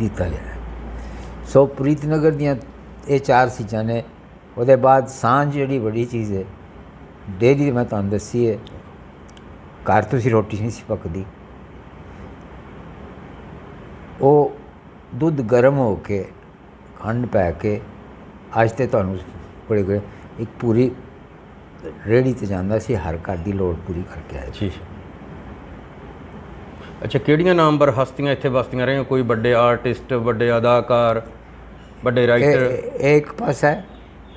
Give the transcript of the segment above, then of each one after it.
ਦਿੱਤਾ ਗਿਆ ਸੋ ਪ੍ਰੀਤਨਗਰ ਦੀਆਂ ਇਹ ਚਾਰ ਚੀਜ਼ਾਂ ਨੇ, ਉਹਦੇ ਬਾਅਦ ਸਾਂਝ ਜਿਹੜੀ ਵੱਡੀ ਚੀਜ਼ ਹੈ ਡੇਲੀ ਮੈਂ ਤੁਹਾਨੂੰ ਦੱਸੀ ਹੈ, ਘਰ ਤੁਸੀਂ ਰੋਟੀ ਨਹੀਂ ਸੀ ਪੱਕਦੀ। ਉਹ ਦੁੱਧ ਗਰਮ ਹੋ ਕੇ, ਖੰਡ ਪੈ ਕੇ, ਅੱਜ ਤੇ ਤੁਹਾਨੂੰ ਬੜੇ ਬੜੇ ਇੱਕ ਪੂਰੀ ਰੇੜੀ ਤੇ ਜਾਂਦਾ ਸੀ, ਹਰ ਘਰ ਦੀ ਲੋੜ ਪੂਰੀ ਕਰਕੇ ਆਇਆ ਜੀ ਅੱਛਾ ਕਿਹੜੀਆਂ ਨਾਮਵਰ ਹਸਤੀਆਂ ਇੱਥੇ ਵਸਦੀਆਂ ਰਹੀਆਂ? ਕੋਈ ਵੱਡੇ ਆਰਟਿਸਟ ਵੱਡੇ ਅਦਾਕਾਰ ਵੱਡੇ ਰਾਈਟਰ? ਇਹ ਇੱਕ ਪਾਸਾ ਹੈ।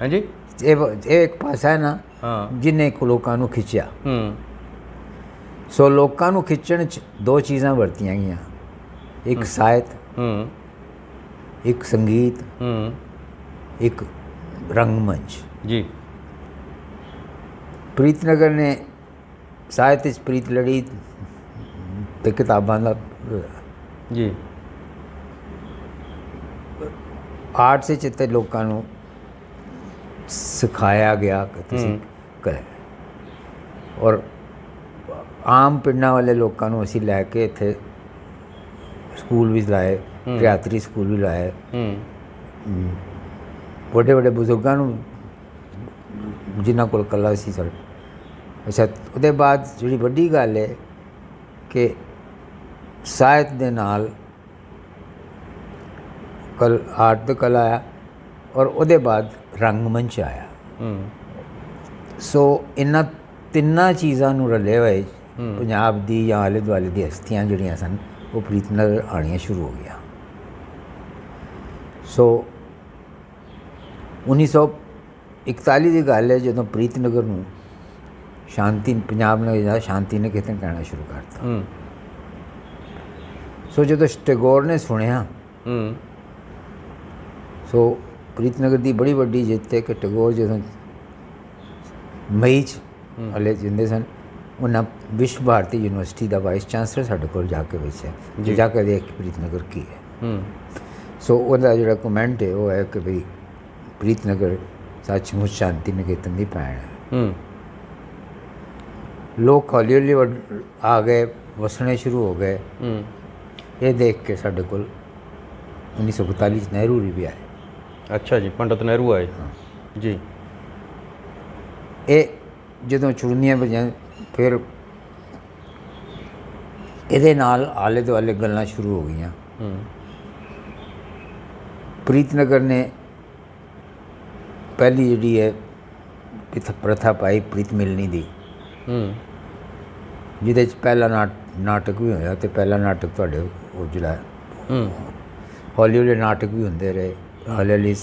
ਹਾਂਜੀ? ਇਹ ਇਹ ਇੱਕ ਪਾਸਾ ਹੈ ਨਾ ਹਾਂ। ਜਿਨੇ ਲੋਕਾਂ ਨੂੰ ਖਿੱਚਿਆ। ਹੂੰ। ਸੋ ਲੋਕਾਂ ਨੂੰ ਖਿੱਚਣ ਚ ਦੋ ਚੀਜ਼ਾਂ ਵਰਤੀਆਂ ਗਈਆਂ। ਇੱਕ ਸਾਹਿਤ ਹੂੰ। ਇੱਕ ਸੰਗੀਤ ਹੂੰ। ਇੱਕ ਰੰਗਮੰਚ। ਜੀ। ਪ੍ਰੀਤਨਗਰ ਨੇ ਸਾਹਿਤ ਵਿੱਚ ਪ੍ਰੀਤ ਲੜੀ ਤੇ ਕਿਤਾਬਾਂ ਦਾ ਜੀ। ਆਰਟ ਵਿੱਚ ਤੇ ਲੋਕਾਂ ਨੂੰ ਸਿਖਾਇਆ ਗਿਆ ਕਿ ਤੁਸੀਂ ਕਰੇ। ਔਰ ਆਮ ਪਿੰਡਾਂ ਵਾਲੇ ਲੋਕਾਂ ਨੂੰ ਅਸੀਂ ਲੈ ਕੇ ਇੱਥੇ ਸਕੂਲ ਵੀ ਲਾਏ ਪ੍ਰਿਆਤਰੀ ਸਕੂਲ ਵੀ ਲਾਏ। ਹੂੰ। ਵੱਡੇ ਵੱਡੇ ਬਜ਼ੁਰਗਾਂ ਨੂੰ ਜਿਨ੍ਹਾਂ ਕੋਲ ਕਲਾ ਸੀ ਸਰ। ਅੱਛਾ ਉਹਦੇ ਬਾਅਦ ਜਿਹੜੀ ਵੱਡੀ ਗੱਲ ਹੈ ਕਿ ਸਾਹਿਤ ਦੇ ਨਾਲ ਕਲ ਆਰਟ ਤੇ ਕਲਾ ਆਇਆ ਔਰ ਉਹਦੇ ਬਾਅਦ ਰੰਗਮੰਚ ਆਇਆ। ਹੂੰ। ਸੋ ਇਹਨਾਂ ਤਿੰਨਾਂ ਚੀਜ਼ਾਂ ਨੂੰ ਰਲੇ ਹੋਏ ਪੰਜਾਬ ਦੀ ਜਾਂ ਆਲੇ ਦੁਆਲੇ ਦੀ ਹਸਤੀਆਂ ਜਿਹੜੀਆਂ ਸਨ ਉਹ ਪ੍ਰੀਤਨਗਰ ਆਉਣੀਆਂ ਸ਼ੁਰੂ ਹੋ ਗਿਆ ਸੋ 1941 ਦੀ ਗੱਲ ਹੈ ਜਦੋਂ ਪ੍ਰੀਤਨਗਰ ਨੂੰ ਸ਼ਾਂਤੀ ਪੰਜਾਬ ਨੇ ਜਿਹੜਾ ਸ਼ਾਂਤੀ ਨੇ ਕਿਤੇ ਕਹਿਣਾ ਸ਼ੁਰੂ ਕਰਤਾ। ਹੂੰ। ਸੋ ਜਦੋਂ ਟੈਗੋਰ ਨੇ ਸੁਣਿਆ ਹੂੰ। ਸੋ ਪ੍ਰੀਤਨਗਰ ਦੀ ਬੜੀ ਵੱਡੀ ਜਿੱਤ ਹੈ ਕਿ ਟੈਗੋਰ ਜਦੋਂ ਮਈ ਚ ਹਲੇ ਜਿੰਦੇ ਸਨ ਉਹਨਾਂ ਵਿਸ਼ਵ ਭਾਰਤੀ ਯੂਨੀਵਰਸਿਟੀ ਦਾ ਵਾਈਸ ਚਾਂਸਲਰ ਸਾਡੇ ਕੋਲ ਜਾ ਕੇ ਬੈਠਿਆ ਜੀ। ਜਾ ਕੇ ਦੇਖ ਪ੍ਰੀਤਨਗਰ ਕੀ ਹੈ। ਹੂੰ। ਸੋ ਉਹਦਾ ਜਿਹੜਾ ਕਮੈਂਟ ਹੈ ਉਹ ਹੈ ਕਿ ਵੀ ਪ੍ਰੀਤਨਗਰ ਸੱਚਮੁੱਚ ਸ਼ਾਂਤੀ ਨਿਕੇਤਨ ਦੀ ਭੈਣ ਹੈ। ਹੂੰ। ਲੋਕ ਹੌਲੀ ਹੌਲੀ ਆ ਗਏ ਵਸਣੇ ਸ਼ੁਰੂ ਹੋ ਗਏ। ਹੂੰ। ਇਹ ਦੇਖ ਕੇ ਸਾਡੇ ਕੋਲ 1942 ਚ ਨਹਿਰੂ ਜੀ ਵੀ ਆਏ। ਅੱਛਾ ਜੀ ਪੰਡਤ ਨਹਿਰੂ ਆਏ। ਜੀ। ਇਹ ਜਦੋਂ ਚੁਰਨੀਆਂ ਵਜਾਂ ਫਿਰ ਇਹਦੇ ਨਾਲ ਆਲੇ ਦੁਆਲੇ ਗੱਲਾਂ ਸ਼ੁਰੂ ਹੋ ਗਈਆਂ। ਹੂੰ। ਪ੍ਰੀਤਨਗਰ ਨੇ ਪਹਿਲੀ ਜਿਹੜੀ ਹੈ ਪਿਥ ਪ੍ਰਥਾ ਪਾਈ ਪ੍ਰੀਤ ਮਿਲਣੀ ਦੀ। ਹੂੰ। ਜਿਹਦੇ ਚ ਪਹਿਲਾ ਨਾਟ- ਨਾਟਕ ਵੀ ਹੋਇਆ ਤੇ ਪਹਿਲਾ ਨਾਟਕ ਤੁਹਾਡੇ ਉਹ ਜਿਹੜਾ ਹੂੰ ਹੌਲੀ ਹੌਲੀ ਨਾਟਕ ਵੀ ਹੁੰਦੇ ਰਹੇ ਹੌਲੀ ਹੌਲੀ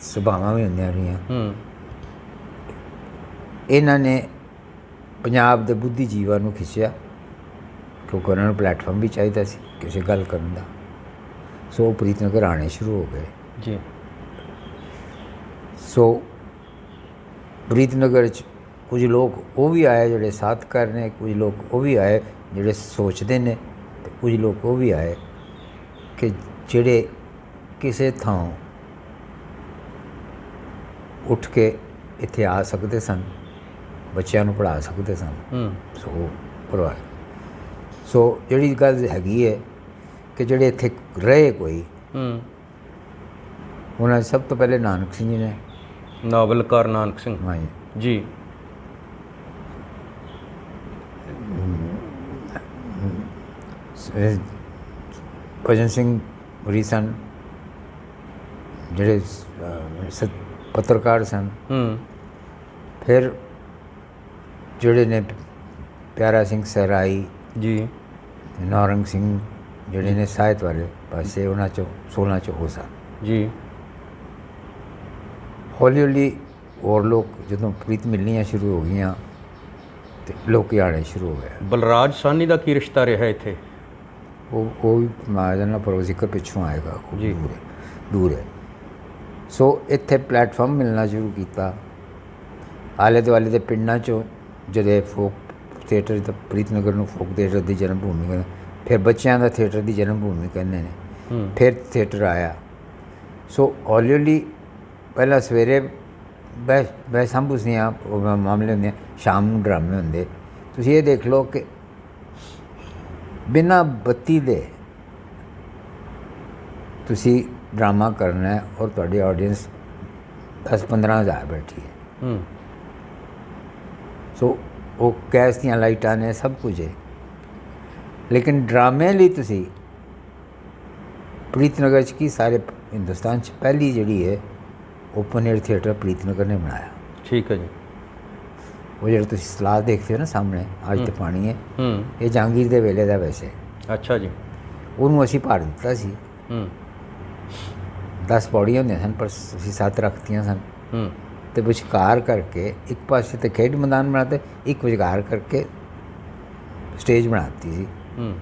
ਸਭਾਵਾਂ ਵੀ ਹੁੰਦੀਆਂ ਰਹੀਆਂ। ਹੂੰ। ਇਹਨਾਂ ਨੇ ਪੰਜਾਬ ਦੇ ਬੁੱਧੀਜੀਵਾਂ ਨੂੰ ਖਿੱਚਿਆ ਕਿਉਂਕਿ ਉਹਨਾਂ ਨੂੰ ਪਲੇਟਫਾਰਮ ਵੀ ਚਾਹੀਦਾ ਸੀ ਕਿਸੇ ਗੱਲ ਕਰਨ ਦਾ। ਸੋ ਉਹ ਪ੍ਰੀਤਨਗਰ ਆਣੇ ਸ਼ੁਰੂ ਹੋ ਗਏ। ਜੀ। ਸੋ ਪ੍ਰੀਤਨਗਰ ਚ ਕੁਝ ਲੋਕ ਉਹ ਵੀ ਆਏ ਜਿਹੜੇ ਸਾਥਕਾਰ ਨੇ ਕੁਝ ਲੋਕ ਉਹ ਵੀ ਆਏ ਜਿਹੜੇ ਸੋਚਦੇ ਨੇ। ਤੇ ਕੁਝ ਲੋਕ ਉਹ ਵੀ ਆਏ ਕਿ ਜਿਹੜੇ ਕਿਸੇ ਥਾਂ ਉੱਠ ਕੇ ਇੱਥੇ ਆ ਸਕਦੇ ਸਨ ਬੱਚਿਆਂ ਨੂੰ ਪੜ੍ਹਾ ਸਕਦੇ ਸਨ। ਹੂੰ। ਸੋ ਪਰਵਾਹ ਸੋ ਜਿਹੜੀ ਗੱਲ ਹੈਗੀ ਹੈ ਕਿ ਜਿਹੜੇ ਇੱਥੇ ਰਹੇ ਕੋਈ ਹੂੰ। ਉਹਨਾਂ ਸਭ ਤੋਂ ਪਹਿਲੇ ਨਾਨਕ ਸਿੰਘ ਜੀ ਨੇ। ਨਾਵਲਕਾਰ ਨਾਨਕ ਸਿੰਘ। ਹਾਂਜੀ। ਜੀ। ਭਜਨ ਸਿੰਘ ਹੋਰੀ ਸਨ ਜਿਹੜੇ ਪੱਤਰਕਾਰ ਸਨ। ਹੂੰ। ਫਿਰ ਜਿਹੜੇ ਨੇ ਪਿਆਰਾ ਸਿੰਘ ਸਰਾਈ ਜੀ। ਨੌਰੰਗ ਸਿੰਘ ਜਿਹੜੇ ਨੇ ਸਾਹਿਤ ਵਾਲੇ ਪਾਸੇ ਉਹਨਾਂ ਚੋਂ 16 ਚੋਂ ਉਹ ਸਨ। ਜੀ। ਹੌਲੀ ਹੌਲੀ ਹੋਰ ਲੋਕ ਜਦੋਂ ਪ੍ਰੀਤ ਮਿਲਣੀਆਂ ਸ਼ੁਰੂ ਹੋ ਗਈਆਂ ਤੇ ਲੋਕ ਆਣੇ ਸ਼ੁਰੂ ਹੋ ਗਏ। ਬਲਰਾਜ ਸਾਨੀ ਦਾ ਕੀ ਰਿਸ਼ਤਾ ਰਿਹਾ ਇੱਥੇ? ਉਹ ਉਹ ਵੀ ਪਰ ਉਹ ਜ਼ਿਕਰ ਪਿੱਛੋਂ ਆਏਗਾ ਜੀ। ਦੂਰ ਹੈ ਦੂਰ ਹੈ। ਸੋ ਇੱਥੇ ਪਲੇਟਫਾਰਮ ਮਿਲਣਾ ਸ਼ੁਰੂ ਕੀਤਾ। ਆਲੇ ਦੁਆਲੇ ਦੇ ਪਿੰਡਾਂ ਚੋਂ ਜਿਹੜੇ ਫੋਕ ਥੀਏਟਰ ਦਾ ਪ੍ਰੀਤਨਗਰ ਨੂੰ ਫੋਕ ਥੀਏਟਰ ਦੀ ਜਨਮ ਭੂਮੀ ਕਹਿੰਦੇ ਫਿਰ ਬੱਚਿਆਂ ਦਾ ਥੀਏਟਰ ਦੀ ਜਨਮ ਭੂਮੀ ਕਹਿੰਦੇ ਨੇ। ਫਿਰ ਥੀਏਟਰ ਆਇਆ। ਸੋ ਹੌਲੀ ਹੌਲੀ ਪਹਿਲਾਂ ਸਵੇਰੇ ਬੈ ਬੈ ਸੰਭੂਸੀਆਂ ਮਾਮਲੇ ਹੁੰਦੇ ਆ, ਸ਼ਾਮ ਨੂੰ ਡਰਾਮੇ ਹੁੰਦੇ। ਤੁਸੀਂ ਇਹ ਦੇਖ ਲਓ ਕਿ ਬਿਨਾ ਬੱਤੀ ਦੇ ਤੁਸੀਂ ਡਰਾਮਾ ਕਰਨਾ ਹੈ ਔਰ ਤੁਹਾਡੀ ਆਡੀਅנס 10-15000 ਬੈਠੀ ਹੈ। ਹੂੰ। ਸੋ ਉਹ ਕੈਸ ਦੀਆਂ ਲਾਈਟਾਂ ਨੇ ਸਭ ਕੁਝ ਹੈ। ਲੇਕਿਨ ਡਰਾਮੇ ਲਈ ਤੁਸੀਂ ਪ੍ਰੀਤਨਗਰ ਚ ਕੀ ਸਾਰੇ ਹਿੰਦੁਸਤਾਨ ਚ ਪਹਿਲੀ ਜਿਹੜੀ ਹੈ ਓਪਨ 에ਅਰ ਥੀਏਟਰ ਪ੍ਰੀਤਨਗਰ ਨੇ ਬਣਾਇਆ। ਠੀਕ ਹੈ ਜੀ। ਉਹ ਜਿਹੜਾ ਤੁਸੀਂ ਸਲਾਹ ਦੇਖਦੇ ਹੋ ਨਾ ਸਾਹਮਣੇ ਅੱਜ ਤੇ ਪਾਣੀ ਹੈ। ਹੂੰ। ਇਹ ਜਹਾਂਗੀਰ ਦੇ ਵੇਲੇ ਦਾ ਵੈਸੇ। ਅੱਛਾ ਜੀ। ਉਹਨੂੰ ਅਸੀਂ ਭਰ ਦਿੱਤਾ ਸੀ। ਹੂੰ। 10 ਪੌੜੀਆਂ ਹੁੰਦੀਆਂ ਸਨ ਪਰ ਅਸੀਂ ਸੱਤ ਰੱਖਤੀਆਂ ਸਨ। ਹੂੰ। ਤੇ ਵਿਚਕਾਰ ਕਰਕੇ ਇੱਕ ਪਾਸੇ ਤੇ ਖੇਡ ਮੈਦਾਨ ਬਣਾਤੇ ਇੱਕ ਵਿਚਕਾਰ ਕਰਕੇ ਸਟੇਜ ਬਣਾਤੀ ਸੀ। ਹੂੰ।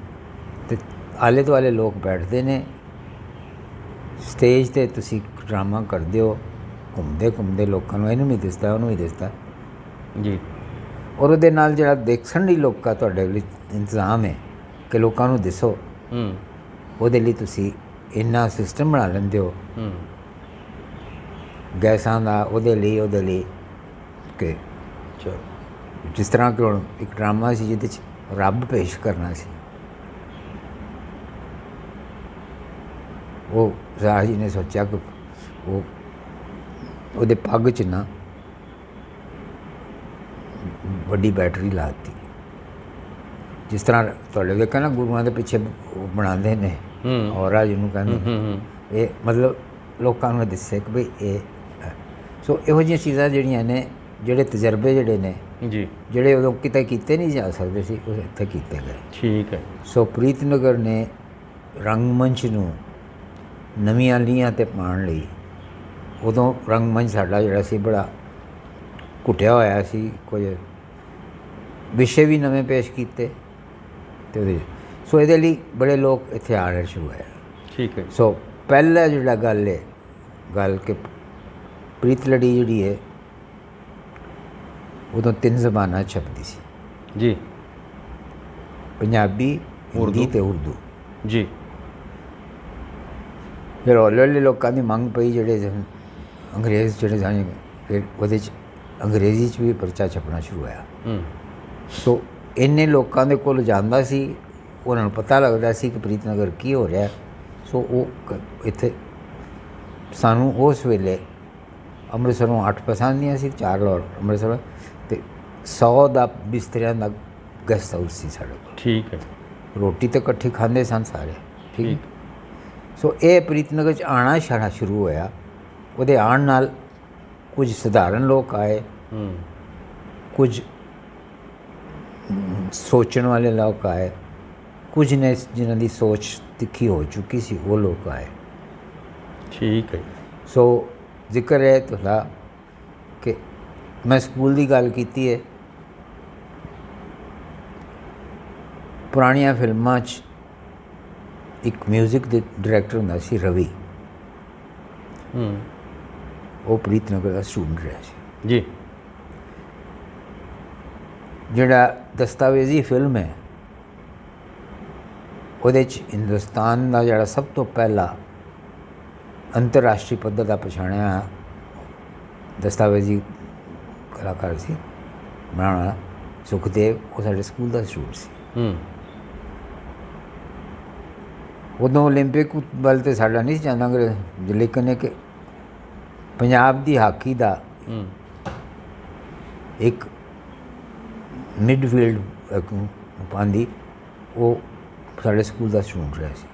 ਤੇ ਆਲੇ ਦੁਆਲੇ ਲੋਕ ਬੈਠਦੇ ਨੇ। ਸਟੇਜ ਤੇ ਤੁਸੀਂ ਡਰਾਮਾ ਕਰਦੇ ਹੋ। ਘੁੰਮਦੇ ਘੁੰਮਦੇ ਲੋਕਾਂ ਨੂੰ ਇਹਨੂੰ ਵੀ ਦਿਸਦਾ ਉਹਨੂੰ ਵੀ ਦਿਸਦਾ। ਜੀ। ਔਰ ਉਹਦੇ ਨਾਲ ਜਿਹੜਾ ਦੇਖਣ ਲਈ ਲੋਕਾਂ ਤੁਹਾਡੇ ਲਈ ਇੰਤਜ਼ਾਮ ਹੈ ਕਿ ਲੋਕਾਂ ਨੂੰ ਦਿਸੋ। ਹੂੰ। ਉਹਦੇ ਲਈ ਤੁਸੀਂ ਇੰਨਾ ਸਿਸਟਮ ਬਣਾ ਲੈਂਦੇ ਹੋ। ਹੂੰ। ਗੈਸਾਂ ਦਾ ਉਹਦੇ ਲਈ ਉਹਦੇ ਲਈ ਕਿ ਚਲੋ। ਜਿਸ ਤਰ੍ਹਾਂ ਕਿ ਹੁਣ ਇੱਕ ਡਰਾਮਾ ਸੀ ਜਿਹਦੇ ਚ ਰੱਬ ਪੇਸ਼ ਕਰਨਾ ਸੀ। ਉਹ ਜੀ ਨੇ ਸੋਚਿਆ ਕਿ ਉਹ ਉਹਦੇ ਪੱਗ 'ਚ ਨਾ ਵੱਡੀ ਬੈਟਰੀ ਲਾਤੀ ਜਿਸ ਤਰ੍ਹਾਂ ਤੁਹਾਡੇ ਵੇਖਿਆ ਨਾ ਗੁਰੂਆਂ ਦੇ ਪਿੱਛੇ ਬਣਾਉਂਦੇ ਨੇ ਔਰਾ ਜਿਹਨੂੰ ਕਹਿੰਦੇ ਇਹ ਮਤਲਬ ਲੋਕਾਂ ਨੂੰ ਦੱਸੇ ਕਿ ਭਈ ਇਹ। ਸੋ ਇਹੋ ਜਿਹੀਆਂ ਚੀਜ਼ਾਂ ਜਿਹੜੀਆਂ ਨੇ ਜਿਹੜੇ ਤਜਰਬੇ ਜਿਹੜੇ ਨੇ ਜੀ। ਜਿਹੜੇ ਉਦੋਂ ਕਿਤੇ ਕੀਤੇ ਨਹੀਂ ਜਾ ਸਕਦੇ ਸੀ ਉਹ ਇੱਥੇ ਕੀਤੇ ਗਏ। ਠੀਕ ਹੈ। ਸੋ ਪ੍ਰੀਤਨਗਰ ਨੇ ਰੰਗਮੰਚ ਨੂੰ ਨਵੀਆਂ ਲੀਆਂ ਤੇ ਪਾਉਣ ਲਈ ਉਦੋਂ ਰੰਗਮੰਚ ਸਾਡਾ ਜਿਹੜਾ ਸੀ ਬੜਾ ਘੁੱਟਿਆ ਹੋਇਆ ਸੀ ਕੁਝ ਵਿਸ਼ੇ ਵੀ ਨਵੇਂ ਪੇਸ਼ ਕੀਤੇ ਤੇ ਉਹਦੇ ਸੋ ਇਹਦੇ ਲਈ ਬੜੇ ਲੋਕ ਇੱਥੇ ਆ ਰਹੇ ਸ਼ੁਰੂ ਹੋਏ ਠੀਕ ਹੈ। ਸੋ ਪਹਿਲਾ ਜਿਹੜਾ ਗੱਲ ਹੈ ਗੱਲ ਕਿ ਪ੍ਰੀਤ ਲੜੀ ਜਿਹੜੀ ਹੈ ਉਦੋਂ ਤਿੰਨ ਜ਼ਬਾਨਾਂ ਛਪਦੀ ਸੀ। ਜੀ। ਪੰਜਾਬੀ ਹਿੰਦੀ ਉਰਦੂ। ਤੇ ਉਰਦੂ। ਜੀ। ਫਿਰ ਹੌਲੀ ਹੌਲੀ ਲੋਕਾਂ ਦੀ ਮੰਗ ਪਈ ਜਿਹੜੇ ਅੰਗਰੇਜ਼ ਜਿਹੜੇ ਸਨ ਫਿਰ ਉਹਦੇ 'ਚ ਅੰਗਰੇਜ਼ੀ 'ਚ ਵੀ ਪਰਚਾ ਛਪਣਾ ਸ਼ੁਰੂ ਹੋਇਆ। ਹੂੰ। ਸੋ ਇੰਨੇ ਲੋਕਾਂ ਦੇ ਕੋਲ ਜਾਂਦਾ ਸੀ ਉਹਨਾਂ ਨੂੰ ਪਤਾ ਲੱਗਦਾ ਸੀ ਕਿ ਪ੍ਰੀਤਨਗਰ ਕੀ ਹੋ ਰਿਹਾ। ਸੋ ਉਹ ਇੱਥੇ ਸਾਨੂੰ ਉਸ ਵੇਲੇ ਅੰਮ੍ਰਿਤਸਰੋਂ 8 ਬੱਸਾਂ ਆਉਂਦੀਆਂ ਸੀ ਚਾਰ ਲੋਰ ਅੰਮ੍ਰਿਤਸਰ ਤੇ 100 ਦਾ ਬਿਸਤਰਿਆਂ ਦਾ ਗੈਸਟ ਹਾਊਸ ਸੀ ਸਾਡੇ ਕੋਲ। ਠੀਕ ਹੈ। ਰੋਟੀ ਤੇ ਇਕੱਠੀ ਖਾਂਦੇ ਸਨ ਸਾਰੇ ਠੀਕ ਸੋ ਇਹ ਪ੍ਰੀਤਨਗਰ ਚ ਆਣਾ ਸ਼ਾਣਾ ਸ਼ੁਰੂ ਹੋਇਆ। ਉਹਦੇ ਆਉਣ ਨਾਲ ਕੁਝ ਸਧਾਰਨ ਲੋਕ ਆਏ। ਹੂੰ। ਕੁਝ ਸੋਚਣ ਵਾਲੇ ਲੋਕ ਆਏ। ਕੁਝ ਨੇ ਜਿਨ੍ਹਾਂ ਦੀ ਸੋਚ ਤਿੱਖੀ ਹੋ ਚੁੱਕੀ ਸੀ ਉਹ ਲੋਕ ਆਏ। ਠੀਕ ਹੈ। ਸੋ ਜ਼ਿਕਰ ਹੈ ਤੁਹਾਡਾ ਕਿ ਮੈਂ ਸਕੂਲ ਦੀ ਗੱਲ ਕੀਤੀ ਹੈ। ਪੁਰਾਣੀਆਂ ਫਿਲਮਾਂ 'ਚ ਇੱਕ 뮤직 ਦੇ ਡਾਇਰੈਕਟਰ ਹੁੰਦਾ ਸੀ ਰਵੀ। ਹੂੰ। ਉਹ ਪ੍ਰੀਤਨਗਰ ਦਾ ਸਟੂਡੈਂਟ ਰਿਹਾ ਸੀ। ਜੀ। ਜਿਹੜਾ ਦਸਤਾਵੇਜ਼ੀ ਫਿਲਮ ਹੈ ਉਹਦੇ 'ਚ ਹਿੰਦੁਸਤਾਨ ਦਾ ਜਿਹੜਾ ਸਭ ਤੋਂ ਪਹਿਲਾ ਅੰਤਰਰਾਸ਼ਟਰੀ ਪੱਧਰ ਦਾ ਪਛਾਣਿਆ ਦਸਤਾਵੇਜ਼ੀ ਕਲਾਕਾਰ ਸੀ ਬਣਾਉਣ ਵਾਲਾ ਸੁਖਦੇਵ ਉਹ ਸਾਡੇ ਸਕੂਲ ਦਾ ਸਟੂਡੈਂਟ ਸੀ ਹੂੰ ਉਦੋਂ 올림픽 ਵੱਲ ਤੇ ਸਾਡਾ ਨਹੀਂ ਸੀ ਜਾਂਦਾ ਅੰਗਰੇਜ਼ ਲੇਕਿਨ ਇਹ ਕਿ ਪੰਜਾਬ ਦੀ ਹਾਕੀ ਦਾ ਹੂੰ ਇੱਕ ਮਿਡਫੀਲਡ ਪਾਉਂਦੀ ਉਹ ਸਾਡੇ ਸਕੂਲ ਦਾ ਸਟੂਡੈਂਟ ਰਿਹਾ ਸੀ।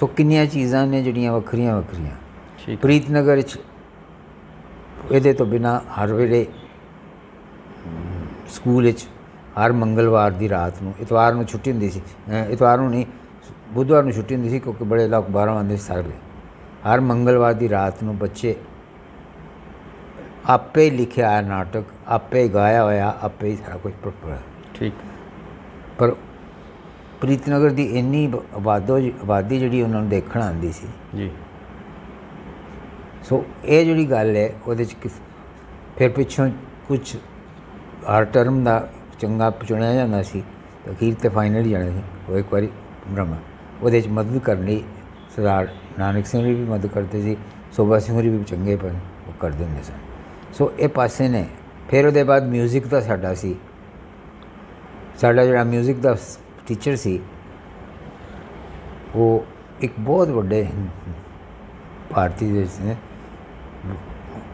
ਸੋ ਕਿੰਨੀਆਂ ਚੀਜ਼ਾਂ ਨੇ ਜਿਹੜੀਆਂ ਵੱਖਰੀਆਂ ਵੱਖਰੀਆਂ। ਠੀਕ ਪ੍ਰੀਤਨਗਰ ਚ ਇਹਦੇ ਤੋਂ ਬਿਨਾ ਹਰ ਵੇਲੇ ਸਕੂਲ ਵਿੱਚ ਹਰ ਮੰਗਲਵਾਰ ਦੀ ਰਾਤ ਨੂੰ ਇਤਵਾਰ ਨੂੰ ਛੁੱਟੀ ਹੁੰਦੀ ਸੀ। ਇਤਵਾਰ ਨੂੰ ਨਹੀਂ ਬੁੱਧਵਾਰ ਨੂੰ ਛੁੱਟੀ ਹੁੰਦੀ ਸੀ ਕਿਉਂਕਿ ਬੜੇ ਲੋਕ ਬਾਹਰੋਂ ਆਉਂਦੇ ਸੀ ਸਾਰੇ। ਹਰ ਮੰਗਲਵਾਰ ਦੀ ਰਾਤ ਨੂੰ ਬੱਚੇ ਆਪੇ ਲਿਖਿਆ ਹੋਇਆ ਨਾਟਕ ਆਪੇ ਗਾਇਆ ਹੋਇਆ ਆਪੇ ਹੀ ਸਾਰਾ ਕੁਝ ਪੜ੍ਹ ਠੀਕ। ਪਰ ਪ੍ਰੀਤਨਗਰ ਦੀ ਇੰਨੀ ਆਬਾਦੋ ਆਬਾਦੀ ਜਿਹੜੀ ਉਹਨਾਂ ਨੂੰ ਦੇਖਣ ਆਉਂਦੀ ਸੀ। ਜੀ। ਸੋ ਇਹ ਜਿਹੜੀ ਗੱਲ ਹੈ ਉਹਦੇ ਚ ਕਿਸ ਫਿਰ ਪਿੱਛੋਂ ਕੁਝ ਹਰ ਟਰਮ ਦਾ ਚੰਗਾ ਚੁਣਿਆ ਜਾਂਦਾ ਸੀ ਅਖੀਰ ਤੇ ਫਾਈਨਲ ਜਾਣਾ ਸੀ ਉਹ ਇੱਕ ਵਾਰੀ ਬ੍ਰਹਮਾ। ਉਹਦੇ ਚ ਮਦਦ ਕਰਨੀ ਸਰਦਾਰ ਨਾਨਕ ਸਿੰਘ ਵੀ ਮਦਦ ਕਰਦੇ ਸੀ ਸੋਭਾ ਸਿੰਘ ਵੀ ਚੰਗੇ ਪਰ ਉਹ ਕਰਦੇ ਹੁੰਦੇ ਸਨ। ਸੋ ਇਹ ਪਾਸੇ ਨੇ ਫਿਰ ਉਹਦੇ ਬਾਅਦ 뮤직 ਦਾ ਸਾਡਾ ਸੀ ਸਾਡਾ ਜਿਹੜਾ 뮤직 ਦਾ ਟੀਚਰ ਸੀ ਉਹ ਇੱਕ ਬਹੁਤ ਵੱਡੇ ਭਾਰਤੀ ਦੇ ਵਿੱਚ ਨੇ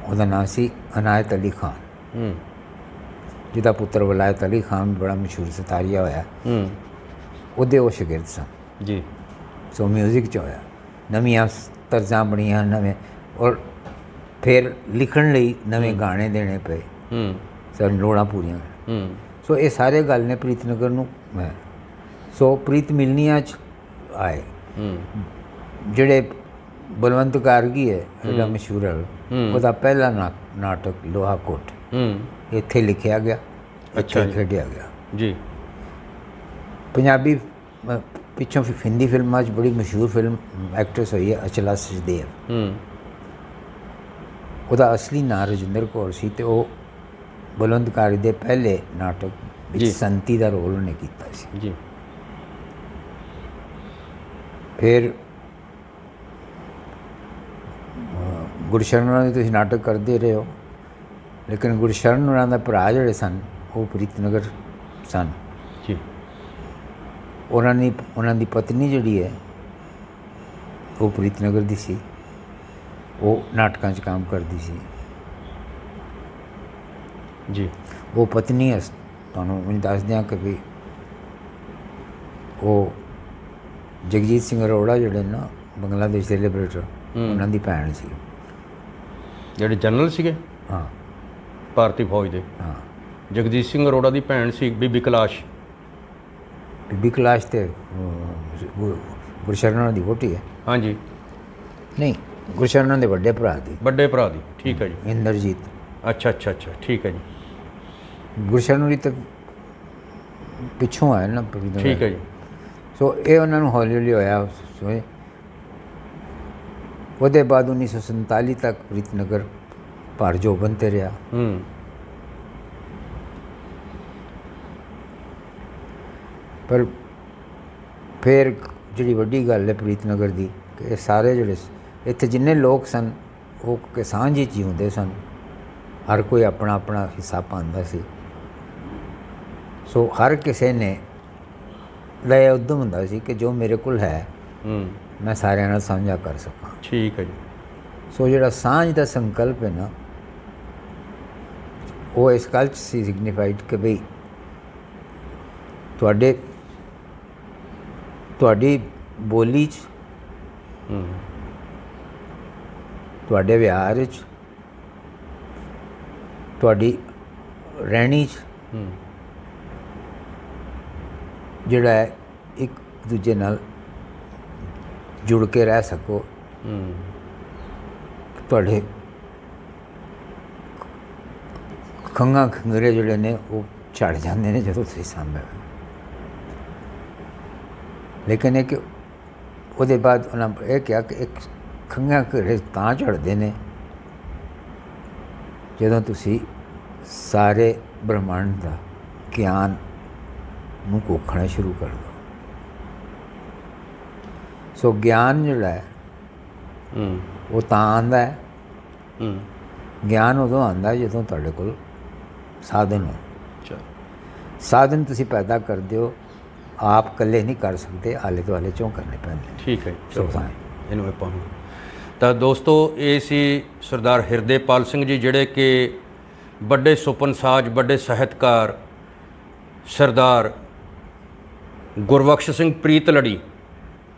ਉਹਦਾ ਨਾਮ ਸੀ ਅਨਾਇਤ ਅਲੀ ਖਾਨ ਹੂੰ ਜਿਹਦਾ ਪੁੱਤਰ ਵਲਾਇਤ ਅਲੀ ਖਾਨ ਬੜਾ ਮਸ਼ਹੂਰ ਸਿਤਾਰੀਆ ਹੋਇਆ ਹੂੰ ਉਹਦੇ ਉਹ ਸ਼ਾਗਿਰਦ ਸਨ ਜੀ ਸੋ 뮤직 ਚ ਹੋਇਆ ਨਵੀਆਂ ਸ- ਤਰਜ਼ਾਂ ਬਣੀਆਂ ਨਵੇਂ ਔਰ ਫਿਰ ਲਿਖਣ ਲਈ ਨਵੇਂ ਗਾਣੇ ਦੇਣੇ ਪਏ। ਹੂੰ। ਸਾਨੂੰ ਲੋੜਾਂ ਪੂਰੀਆਂ ਹੂੰ। ਸੋ ਇਹ ਸਾਰੇ ਗੱਲ ਨੇ ਪ੍ਰੀਤਨਗਰ ਨੂੰ ਮੈਂ। ਸੋ ਪ੍ਰੀਤ ਮਿਲਨੀਆਂ ਚ ਆਏ। ਹੂੰ। ਜਿਹੜੇ ਬਲਵੰਤ ਗਾਰਗੀ ਹੈ ਜਿਹੜਾ ਮਸ਼ਹੂਰ ਹੈ। ਉਹਦਾ ਪਹਿਲਾ ਨਾਟਕ ਲੋਹਾ ਕੋਟ ਹੂੰ। ਇੱਥੇ ਲਿਖਿਆ ਗਿਆ। ਅੱਛਾ। ਖੇਡਿਆ ਗਿਆ। ਜੀ। ਪੰਜਾਬੀ ਪਿੱਛੋਂ ਫਿਰ ਹਿੰਦੀ ਫਿਲਮਾਂ 'ਚ ਬੜੀ ਮਸ਼ਹੂਰ ਫਿਲਮ ਐਕਟਰਸ ਹੋਈ ਹੈ ਅਚਲਾ ਸਚਦੇਵ। ਹੂੰ। ਉਹਦਾ ਅਸਲੀ ਨਾਂ ਰਜਿੰਦਰ ਕੌਰ ਸੀ ਤੇ ਉਹ ਗਾਰਗੀ ਦੇ ਪਹਿਲੇ ਨਾਟਕ ਵਿੱਚ। ਸੰਤੀ ਦਾ ਰੋਲ ਉਹਨੇ ਕੀਤਾ ਸੀ। ਜੀ। ਫਿਰ ਗੁਰਸ਼ਰਨ ਹੋਰਾਂ ਦੇ ਤੁਸੀਂ ਨਾਟਕ ਕਰਦੇ ਰਹੇ ਹੋ ਲੇਕਿਨ ਗੁਰਸ਼ਰਨ ਹੋਰਾਂ ਦਾ ਭਰਾ ਜਿਹੜੇ ਸਨ ਉਹ ਪ੍ਰੀਤਨਗਰ ਸਨ। ਜੀ। ਉਹਨਾਂ ਨੇ ਉਹਨਾਂ ਦੀ ਪਤਨੀ ਜਿਹੜੀ ਹੈ ਉਹ ਪ੍ਰੀਤਨਗਰ ਦੀ ਸੀ। ਉਹ ਨਾਟਕਾਂ 'ਚ ਕੰਮ ਕਰਦੀ ਸੀ। ਜੀ। ਉਹ ਪਤਨੀ ਹੈ ਤੁਹਾਨੂੰ ਮੈਂ ਦੱਸ ਦਿਆਂ ਕਿ ਵੀ ਉਹ ਜਗਜੀਤ ਸਿੰਘ ਅਰੋੜਾ ਜਿਹੜੇ ਨਾ ਬੰਗਲਾਦੇਸ਼ ਦੇ ਲਿਬਰੇਟਰ ਉਹਨਾਂ ਦੀ ਭੈਣ ਸੀ। ਜਿਹੜੇ ਜਨਰਲ ਸੀਗੇ? ਹਾਂ। ਭਾਰਤੀ ਫੌਜ ਦੇ। ਹਾਂ। ਜਗਜੀਤ ਸਿੰਘ ਅਰੋੜਾ ਦੀ ਭੈਣ ਸੀ ਬੀਬੀ ਕਲਾਸ਼। ਬੀਬੀ ਕਲਾਸ਼ ਤੇ ਗੁਰਸ਼ਰਨ ਦੀ ਵੋਟੀ ਹੈ ਹਾਂਜੀ। ਨਹੀਂ ਗੁਰਸ਼ਰਨ ਹੋਰਾਂ ਦੇ ਵੱਡੇ ਭਰਾ ਦੀ। ਵੱਡੇ ਭਰਾ ਦੀ ਠੀਕ ਹੈ ਜੀ। ਇੰਦਰਜੀਤ। ਅੱਛਾ ਅੱਛਾ ਅੱਛਾ ਠੀਕ ਹੈ ਜੀ। ਗੁਰਸ਼ਰਨ ਹੋਰੀ ਤਾਂ ਪਿੱਛੋਂ ਆਇਆ ਨਾ ਪ੍ਰੀਤਨਗਰ ਠੀਕ ਹੈ ਜੀ। ਸੋ ਇਹ ਉਹਨਾਂ ਨੂੰ ਹੌਲੀ ਹੌਲੀ ਹੋਇਆ ਸੋ ਇਹ- ਉਹਦੇ ਬਾਅਦ 1947 ਤੱਕ ਪ੍ਰੀਤਨਗਰ ਭਾਰ ਜੋਬਨ ਤੇ ਰਿਹਾ। ਹੂੰ। ਪਰ ਫਿਰ ਜਿਹੜੀ ਵੱਡੀ ਗੱਲ ਹੈ ਪ੍ਰੀਤਨਗਰ ਦੀ ਕਿ ਸਾਰੇ ਜਿਹੜੇ ਇੱਥੇ ਜਿੰਨੇ ਲੋਕ ਸਨ ਉਹ ਕਿਸਾਨ ਜੀ ਜਿਉਂਦੇ ਸਨ। ਹਰ ਕੋਈ ਆਪਣਾ ਆਪਣਾ ਹਿੱਸਾ ਪਾਉਂਦਾ ਸੀ। ਸੋ ਹਰ ਕਿਸੇ ਨੇ ਇਹ ਉਦਮ ਹੁੰਦਾ ਸੀ ਕਿ ਜੋ ਮੇਰੇ ਕੋਲ ਹੈ ਹੂੰ। ਮੈਂ ਸਾਰਿਆਂ ਨਾਲ ਸਾਂਝਾ ਕਰ ਸਕਾਂ। ਠੀਕ ਹੈ ਜੀ। ਸੋ ਜਿਹੜਾ ਸਾਂਝ ਦਾ ਸੰਕਲਪ ਹੈ ਨਾ ਉਹ ਇਸ ਗੱਲ 'ਚ ਸੀ ਸਿਗਨੀਫਾਈਡ ਕਿ ਭਈ ਤੁਹਾਡੇ ਤੁਹਾਡੀ ਬੋਲੀ 'ਚ ਹੂੰ। ਤੁਹਾਡੇ ਵਿਹਾਰ 'ਚ ਤੁਹਾਡੀ ਰਹਿਣੀ 'ਚ ਜਿਹੜਾ ਇੱਕ ਦੂਜੇ ਨਾਲ ਜੁੜ ਕੇ ਰਹਿ ਸਕੋ। ਤੁਹਾਡੇ ਖੰਗਾ ਖੰਗਰੇ ਜਿਹੜੇ ਨੇ ਉਹ ਝੜ ਜਾਂਦੇ ਨੇ ਜਦੋਂ ਤੁਸੀਂ ਸਾਹਮਣੇ ਹੋ। ਲੇਕਿਨ ਇਹ ਕਿ ਉਹਦੇ ਬਾਅਦ ਉਹਨਾਂ ਇਹ ਕਿਹਾ ਕਿ ਇੱਕ ਖੰਗਾ ਖੰਗਰੇ ਤਾਂ ਝੜਦੇ ਨੇ ਜਦੋਂ ਤੁਸੀਂ ਸਾਰੇ ਬ੍ਰਹਮੰਡ ਦਾ ਗਿਆਨ ਨੂੰ ਕੋਖਣਾ ਸ਼ੁਰੂ ਕਰ ਦਿਓ। ਸੋ ਗਿਆਨ ਜਿਹੜਾ ਹੈ ਹੂੰ। ਉਹ ਤਾਂ ਆਂਦਾ ਹੈ। ਹੂੰ। ਗਿਆਨ ਉਦੋਂ ਆਂਦਾ ਜਦੋਂ ਤੁਹਾਡੇ ਕੋਲ ਸਾਧਨ ਹੋ ਚਲ ਸਾਧਨ ਤੁਸੀਂ ਪੈਦਾ ਕਰਦੇ ਹੋ ਆਪ ਇਕੱਲੇ ਨਹੀਂ ਕਰ ਸਕਦੇ ਆਲੇ ਦੁਆਲੇ ਚੋਂ ਕਰਨੇ ਪੈਂਦੇ ਠੀਕ ਹੈ ਚਲੋ। ਇਹਨੂੰ ਆਪਾਂ ਤਾਂ ਦੋਸਤੋ, ਇਹ ਸੀ ਸਰਦਾਰ ਹਿਰਦੇਪਾਲ ਸਿੰਘ ਜੀ, ਜਿਹੜੇ ਕਿ ਵੱਡੇ ਸੁਪਨ ਸਾਜ, ਵੱਡੇ ਸਾਹਿਤਕਾਰ ਸਰਦਾਰ ਗੁਰਬਖਸ਼ ਸਿੰਘ ਪ੍ਰੀਤ ਲੜੀ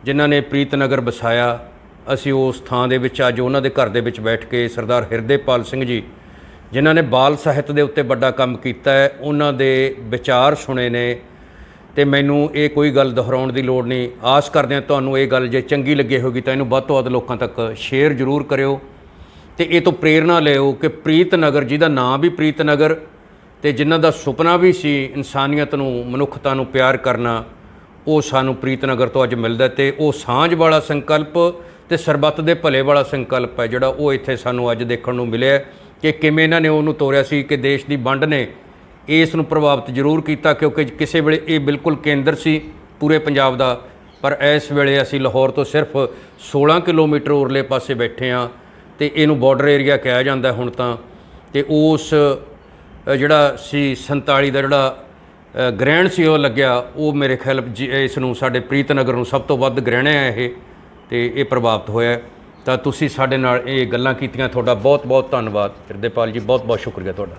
ਜਿਨ੍ਹਾਂ ਨੇ ਪ੍ਰੀਤ ਨਗਰ ਵਸਾਇਆ। ਅਸੀਂ ਉਸ ਥਾਂ ਦੇ ਵਿੱਚ ਅੱਜ ਉਹਨਾਂ ਦੇ ਘਰ ਦੇ ਵਿੱਚ ਬੈਠ ਕੇ ਸਰਦਾਰ ਹਿਰਦੇਪਾਲ ਸਿੰਘ ਜੀ, ਜਿਨ੍ਹਾਂ ਨੇ ਬਾਲ ਸਾਹਿਤ ਦੇ ਉੱਤੇ ਵੱਡਾ ਕੰਮ ਕੀਤਾ ਹੈ, ਉਹਨਾਂ ਦੇ ਵਿਚਾਰ ਸੁਣੇ ਨੇ। ਤੇ ਮੈਨੂੰ ਇਹ ਕੋਈ ਗੱਲ ਦੁਹਰਾਉਣ ਦੀ ਲੋੜ ਨਹੀਂ। ਆਸ ਕਰਦੇ ਹਾਂ ਤੁਹਾਨੂੰ ਇਹ ਗੱਲ ਜੇ ਚੰਗੀ ਲੱਗੇ ਹੋਗੀ ਤਾਂ ਇਹਨੂੰ ਵੱਧ ਤੋਂ ਵੱਧ ਲੋਕਾਂ ਤੱਕ ਸ਼ੇਅਰ ਜ਼ਰੂਰ ਕਰਿਓ। ਤੇ ਇਹ ਤੋਂ ਪ੍ਰੇਰਣਾ ਲਿਓ ਕਿ ਪ੍ਰੀਤ ਨਗਰ ਜਿਹਦਾ ਨਾਮ ਵੀ ਪ੍ਰੀਤ ਨਗਰ ਤੇ ਜਿਨ੍ਹਾਂ ਦਾ ਸੁਪਨਾ ਵੀ ਸੀ ਇਨਸਾਨੀਅਤ ਨੂੰ, ਮਨੁੱਖਤਾ ਨੂੰ ਪਿਆਰ ਕਰਨਾ, ਉਹ ਸਾਨੂੰ ਪ੍ਰੀਤ ਨਗਰ ਤੋਂ ਅੱਜ ਮਿਲਦਾ ਤੇ ਉਹ ਸਾਂਝ ਵਾਲਾ ਸੰਕਲਪ ਤੇ ਸਰਬੱਤ ਦੇ ਭਲੇ ਵਾਲਾ ਸੰਕਲਪ ਹੈ ਜਿਹੜਾ ਉਹ ਇੱਥੇ ਸਾਨੂੰ ਅੱਜ ਦੇਖਣ ਨੂੰ ਮਿਲਿਆ ਕਿ ਕਿਵੇਂ ਇਹਨਾਂ ਨੇ ਉਹਨੂੰ ਤੋਰਿਆ ਸੀ ਕਿ ਦੇਸ਼ ਦੀ ਵੰਡ ਨੇ ਇਸ ਨੂੰ ਪ੍ਰਭਾਵਿਤ ਜ਼ਰੂਰ ਕੀਤਾ ਕਿਉਂਕਿ ਕਿਸੇ ਵੇਲੇ ਇਹ ਬਿਲਕੁਲ ਕੇਂਦਰ ਸੀ ਪੂਰੇ ਪੰਜਾਬ ਦਾ। ਪਰ ਇਸ ਵੇਲੇ ਅਸੀਂ ਲਾਹੌਰ ਤੋਂ ਸਿਰਫ 16 ਕਿਲੋਮੀਟਰ ਉਰਲੇ ਪਾਸੇ ਬੈਠੇ ਹਾਂ ਤੇ ਇਹਨੂੰ ਬਾਰਡਰ ਏਰੀਆ ਕਿਹਾ ਜਾਂਦਾ ਹੁਣ ਤਾਂ। ਤੇ ਉਸ ਜਿਹੜਾ ਸੀ 47 ਦਾ ਜਿਹੜਾ ਗ੍ਰਹਿਣ ਸੀ ਉਹ ਲੱਗਿਆ, ਉਹ ਮੇਰੇ ਖਿਆਲ ਜੀ- ਇਸ ਨੂੰ ਸਾਡੇ ਪ੍ਰੀਤਨਗਰ ਨੂੰ ਸਭ ਤੋਂ ਵੱਧ ਗ੍ਰਹਿਣ ਹੈ ਇਹ ਤੇ ਇਹ ਪ੍ਰਭਾਵਿਤ ਹੋਇਆ ਤਾਂ ਤੁਸੀਂ ਸਾਡੇ ਨਾਲ ਇਹ ਗੱਲਾਂ ਕੀਤੀਆਂ, ਤੁਹਾਡਾ ਬਹੁਤ ਬਹੁਤ ਧੰਨਵਾਦ। ਹਿਰਦੇਪਾਲ ਜੀ ਬਹੁਤ ਬਹੁਤ ਸ਼ੁਕਰੀਆ ਤੁਹਾਡਾ।